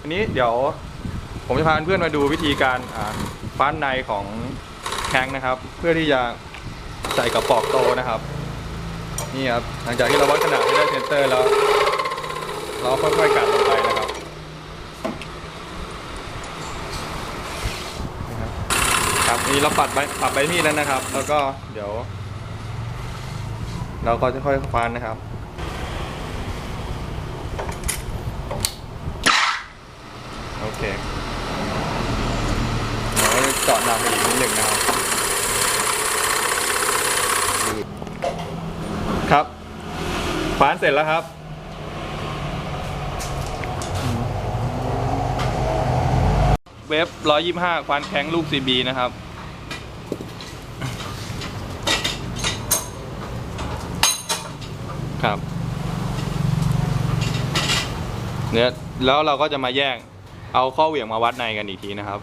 อันนี้เดี๋ยวผมจะพาเพื่อนมาดูวิธีการฟ้านในของแข้งนะครับ เพื่อที่จะใส่กับปอกโตนะครับ นี่ครับหลังจากที่เราวัดขนาดให้ได้เซนเตอร์แล้ว เราค่อยๆกัดลงไปนะครับนะครับนี่เราปัดใบปัดใบมีดแล้วนะครับ แล้วก็เดี๋ยว เราก็จะค่อยฟ้านนะครับ โอเคเดี๋ยวเจาะนำไปอีกนิดหนึ่งนะครับ ครับฟ้านเสร็จแล้วครับ เว็บ125ควานแข้งลูก CB นะครับ ครับเนี่ยแล้วเราก็จะมาแยก เอาข้อเหวี่ยงมาวัดในกันอีกทีนะครับ